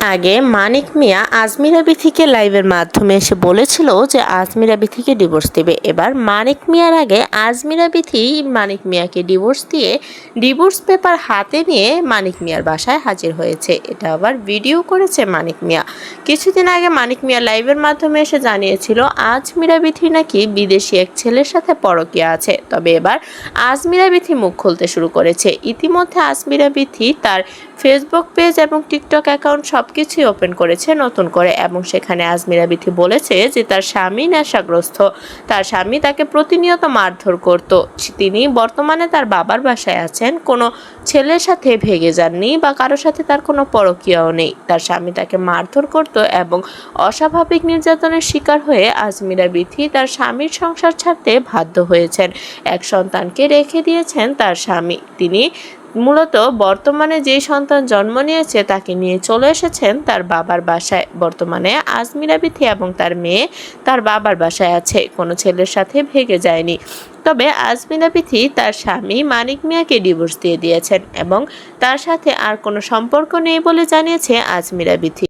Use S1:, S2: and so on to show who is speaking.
S1: আগে মানিক মিয়া আজমিরা বিথিকে লাইভের মাধ্যমে এসে বলেছিল যে আজমিরা বিথিকে ডিভোর্স দেবে। এবার মানিক মিয়ার আগে আজমিরা বিথি মানিক মিয়াকে ডিভোর্স দিয়ে ডিভোর্স পেপার হাতে নিয়ে মানিক মিয়ার বাসায় হাজির হয়েছে। এটা আবার ভিডিও করেছে মানিক মিয়া। কিছুদিন আগে মানিক মিয়া লাইভের মাধ্যমে এসে জানিয়েছিল, আজমিরা বিথি নাকি বিদেশি এক ছেলের সাথে পরকীয়া আছে। তবে এবার আজমিরা বিথি মুখ খুলতে শুরু করেছে। ইতিমধ্যে আজমিরা বিথি তার ফেসবুক পেজ এবং টিকটক অ্যাকাউন্ট সব কিছুই ওপেন করেছে নতুন করে এবং সেখানে আজমিরা বিথি বলেছে যে তার স্বামী নেশাগ্রস্ত। তার স্বামী তাকে প্রতিনিয়ত মারধর করত। তিনি বর্তমানে তার বাবার বাসায় আছেন। কোনো ছেলের সাথে ভেগে যাননি বা কারোর সাথে তার কোনো পরকীয়াও নেই। তার স্বামী তাকে মারধর করত এবং অস্বাভাবিক নির্যাতনের শিকার হয়ে আজমিরা বিথি তার স্বামীর সংসার ছাড়তে বাধ্য হয়েছেন। এক সন্তানকে রেখে দিয়েছেন তার স্বামী। তিনি মূলত বর্তমানে যে সন্তান জন্ম নিয়েছে তাকে নিয়ে চলে এসেছেন তার বাবার বাসায়। বর্তমানে আজমিরা বিথি এবং তার মেয়ে তার বাবার বাসায় আছে, কোনো ছেলের সাথে ভেগে যায়নি। তবে আজমিনা পিথি তার স্বামী মানিক মিয়াকে ডিভোর্স দিয়ে দিয়েছেন এবং তার সাথে আর কোনো সম্পর্ক নেই বলে জানিয়েছে আজমিরা বিথি।